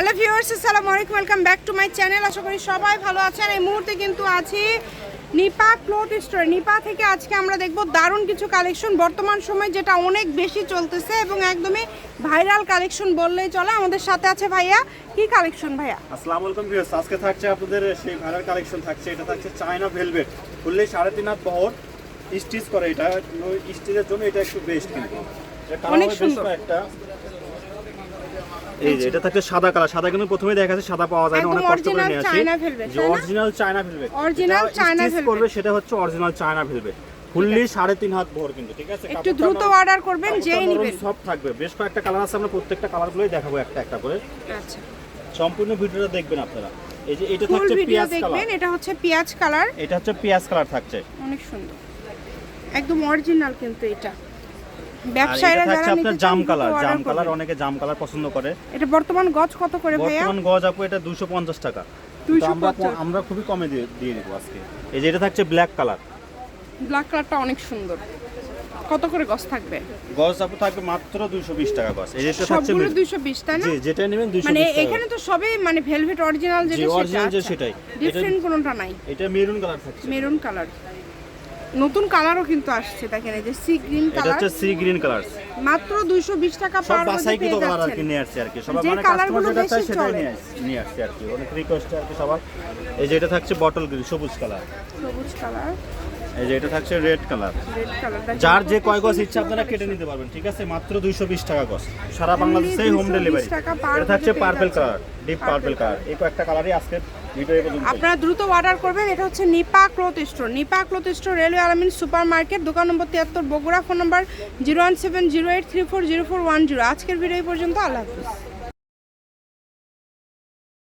Hello viewers আসসালামু আলাইকুম welcome back to my channel আশা করি সবাই ভালো আছেন। এই মুহূর্তে কিন্তু আছি নিপা ক্লোথ স্টোর নিপা থেকে আজকে আমরা দেখব দারুণ কিছু কালেকশন বর্তমান সময় যেটা অনেক বেশি চলতেছে এবং একদমই ভাইরাল কালেকশন বললেই চলে। আমাদের সাথে আছে ভাইয়া। কি কালেকশন ভাইয়া? আসসালামু আলাইকুম ভিউয়ার্স আজকে থাকছে আপনাদের সেই ভাইরাল কালেকশন থাকছে। এটা থাকছে চায়না ভেলভেট খুললে সাড়ে তিন হাত বহর স্টিচ করে এটা। স্টিচের জন্য এটা একটু বেস্ট কিন্তু। অনেক সুন্দর। কয়েকটা। এই যে এটা থাকছে সাদা কালার। সাদা কিন্তু প্রথমেই দেখা যাচ্ছে সাদা পাওয়া যায় না অনেক কষ্ট করে নিয়ে আসি। যে original China velvet Original China velvet। করবে সেটা হচ্ছে অরিজিনাল চায়না ভেলভেট ফুললি সাড়ে তিন হাত বহর কিন্তু ঠিক আছে? একটু দ্রুত অর্ডার করবেন যেই নেবেন। সব থাকবে। বেশ কয়েকটা কালার আছে আমরা প্রত্যেকটা কালারগুলোই দেখাবো একটা একটা করে। আচ্ছা। সম্পূর্ণ ভিডিওটা দেখবেন আপনারা। এই যে এটা থাকছে পেঁয়াজ কালার দেখবেন এটা হচ্ছে পেঁয়াজ কালার এটা হচ্ছে পেঁয়াজ কালার থাকছে। অনেক সুন্দর। একদম অরিজিনাল কিন্তু এটা। ব্যবসায়ীরা যারা আপনার জাম কালার জাম কালার অনেকে জাম কালার পছন্দ করে। এটা বর্তমান গজ কত করে ভাইয়া? বর্তমান গজ আপু এটা 250 টাকা। আমরা আমরা খুবই কমে দিয়ে দিয়ে দেবো আজকে। এই যে এটা থাকছে ব্ল্যাক কালার ব্ল্যাক কালারটা অনেক সুন্দর। কত করে গজ থাকবে? গজ আপু থাকবে মাত্র 220 টাকা গজ। এই যেটা থাকছে সবগুলো মেরুন। দুইশো বিশ তাই না? জি যেটা নেবেন 220 মানে এখানে তো সবই মানে ভেলভেট অরিজিনাল যেটা অরিজিনাল যে সেটাই। ডিফারেন্ট কোনোটা নাই? এটা মেরুন কালার থাকছে। মেরুন কালার নতুন কালারও কিন্তু আসছে দেখেন এই যে সি গ্রিন কালার এটা হচ্ছে সি গ্রিন কালার মাত্র দুইশো বিশ টাকা সব পার গজে বাসাই পেয়ে কিন্তু কালার আর কি নিয়ে আসছে আর কি। সবার মানে কাস্টমার যেটা সেটাই। নিয়ে আসছে নিয়ে আসছে আর কি। অনেক রিকোয়েস্ট আর কি সবার। এই যে এটা থাকছে বটল গ্রিন সবুজ কালার সবুজ কালার এই যে এটা থাকছে রেড কালার যার যে কয় গজ ইচ্ছা আপনারা কেটে নিতে পারবেন ঠিক আছে? মাত্র দুইশো বিশ টাকা গজ। সারা বাংলাদেশে হোম 220 ডেলিভারি এটা থাকছে purple colour deep purple colour এই কয়েকটা কালারই আজকে আপনারা দ্রুত অর্ডার করবেন এটা হচ্ছে Nipa cloth store. Nipa cloth store railway Alamin super market দোকান নম্বর তিয়াত্তর Bogura phone number zero one seven zero eight three four zero four one zero. আজকের ভিডিও পর্যন্ত আল্লাহ হাফিজ।